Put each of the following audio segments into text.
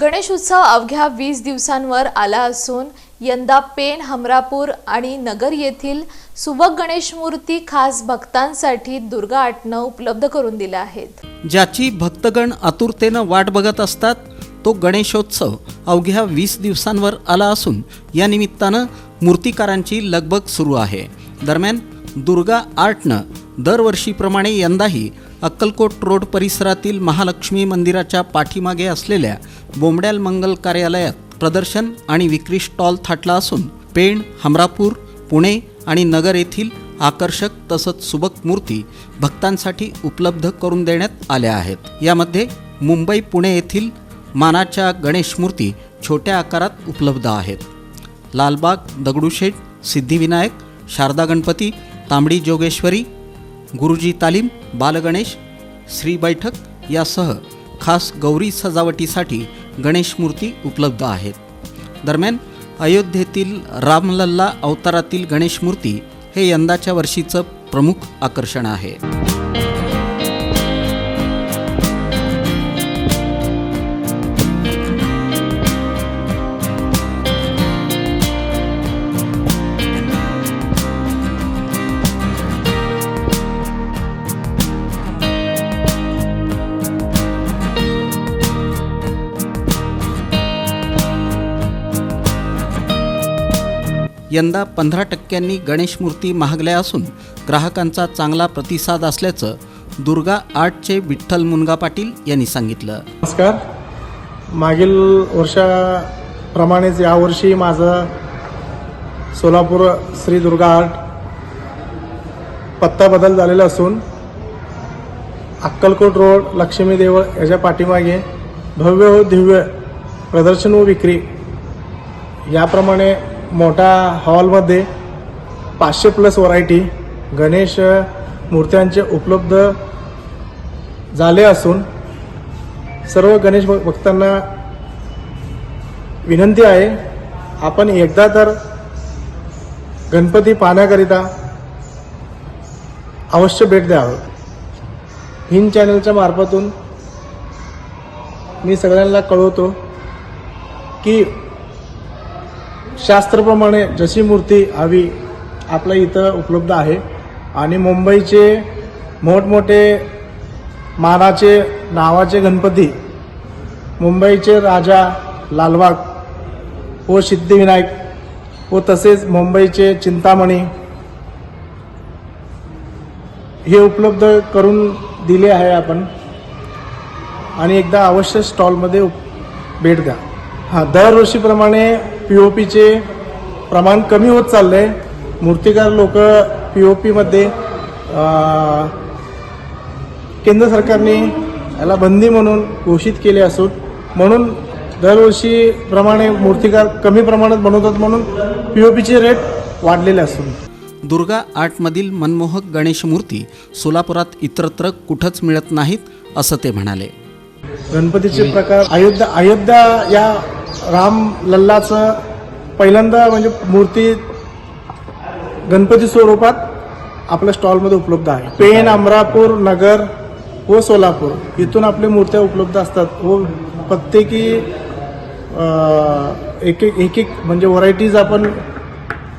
गणेश उत्सव अवघ्या वीस दिवसांवर आला असून यंदा पेण हमरापूर आणि नगर येथील सुबक गणेश मूर्ती खास भक्तांसाठी दुर्गा आटणं उपलब्ध करून दिल्या आहेत. ज्याची भक्तगण आतुरतेनं वाट बघत असतात तो गणेशोत्सव अवघ्या वीस दिवसांवर आला असून या निमित्तानं मूर्तिकारांची लगबग सुरू आहे. दरम्यान दुर्गा आर्टनं दरवर्षीप्रमाणे यंदाही अक्कलकोट रोड परिसरातील महालक्ष्मी मंदिराच्या पाठीमागे असलेल्या बोंबड्याल मंगल कार्यालयात प्रदर्शन आणि विक्री स्टॉल थाटला असून पेण हमरापूर पुणे आणि नगर येथील आकर्षक तसंच सुबक मूर्ती भक्तांसाठी उपलब्ध करून देण्यात आल्या आहेत. यामध्ये मुंबई पुणे येथील मानाच्या गणेश मूर्ती छोट्या आकारात उपलब्ध आहेत. लालबाग दगडूशेठ सिद्धिविनायक शारदा गणपती तांबडी जोगेश्वरी गुरुजी तालीम बालगणेश श्री बैठक यासह खास गौरी सजावटीसाठी गणेश मूर्ती उपलब्ध आहेत. दरम्यान अयोध्येतील रामलल्ला अवतारातील गणेश मूर्ती हे यंदाच्या वर्षीचं प्रमुख आकर्षण आहे. यंदा पंधरा टक्क्यांनी गणेश मूर्ती महागल्या असून ग्राहकांचा चांगला प्रतिसाद असल्याचं दुर्गा आर्टचे विठ्ठल मुनगा पाटील यांनी सांगितलं. नमस्कार. मागील वर्षाप्रमाणेच यावर्षी माझं सोलापूर श्री दुर्गा आर्ट पत्ता बदल झालेला असून अक्कलकोट रोड लक्ष्मी देवळ याच्या पाठीमागे भव्य व दिव्य प्रदर्शन व विक्री याप्रमाणे मोठा हॉलमध्ये पाचशे प्लस व्हरायटी गणेश मूर्त्यांचे उपलब्ध झाले असून सर्व गणेश भक्तांना विनंती आहे आपण एकदा तर गणपती पाहण्याकरिता अवश्य भेट द्यावं. हिंद चॅनलच्या मार्फतून मी सगळ्यांना कळवतो की शास्त्रप्रमाणे जशी मूर्ती हवी आपल्या इथं उपलब्ध आहे. आणि मुंबईचे मोठमोठे मानाचे नावाचे गणपती मुंबईचे राजा लालबाग व सिद्धिविनायक व तसेच मुंबईचे चिंतामणी हे उपलब्ध करून दिले आहे आपण. आणि एकदा अवश्य स्टॉलमध्ये भेट द्या. हां दरवर्षीप्रमाणे पी ओ पीचे प्रमाण कमी होत चाललं आहे मूर्तिकार लोक पी ओ पीमध्ये केंद्र सरकारने याला बंदी म्हणून घोषित केले असून म्हणून दरवर्षीप्रमाणे मूर्तिकार कमी प्रमाणात बनवतात म्हणून पी ओ पीचे रेट वाढलेले असून. दुर्गा आर्टमधील मनमोहक गणेश मूर्ती सोलापुरात इतरत्र कुठंच मिळत नाहीत असं ते म्हणाले. गणपतीचे प्रकार अयोध्या अयोध्या या राम लल्लाचं पहिल्यांदा म्हणजे मूर्ती गणपती स्वरूपात आपल्या स्टॉलमध्ये उपलब्ध आहे. पेन अमरापूर नगर व सोलापूर. इथून आपल्या मूर्त्या उपलब्ध असतात व प्रत्येकी एक एक एक एक म्हणजे व्हरायटीज आपण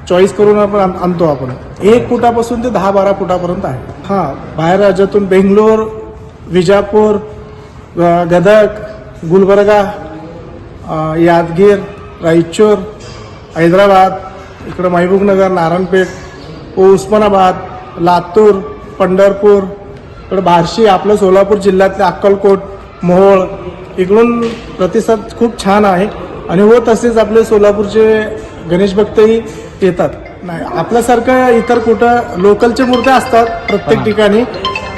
चॉईस करून आपण आण- आणतो आपण. एक फुटापासून ते दहा बारा फुटापर्यंत आहे. हां बाहेर राज्यातून बेंगलोर विजापूर अ, गदग गुलबर्गा यादगीर रायचूर हैदराबाद इकडं महबूबनगर नारायणपेठ उस्मानाबाद लातूर पंढरपूर इकडं बार्शी आपलं सोलापूर जिल्ह्यातले अक्कलकोट मोहोळ इकडून प्रतिसाद खूप छान आहे. आणि व तसेच आपले सोलापूरचे गणेश भक्तही येतात. नाही आपल्यासारखं इतर कुठं लोकलच्या मूर्त्या असतात प्रत्येक ठिकाणी.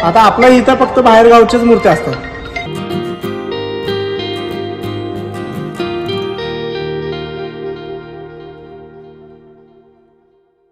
आता आपल्या इथं फक्त बाहेरगावच्याच मूर्त्या असतात.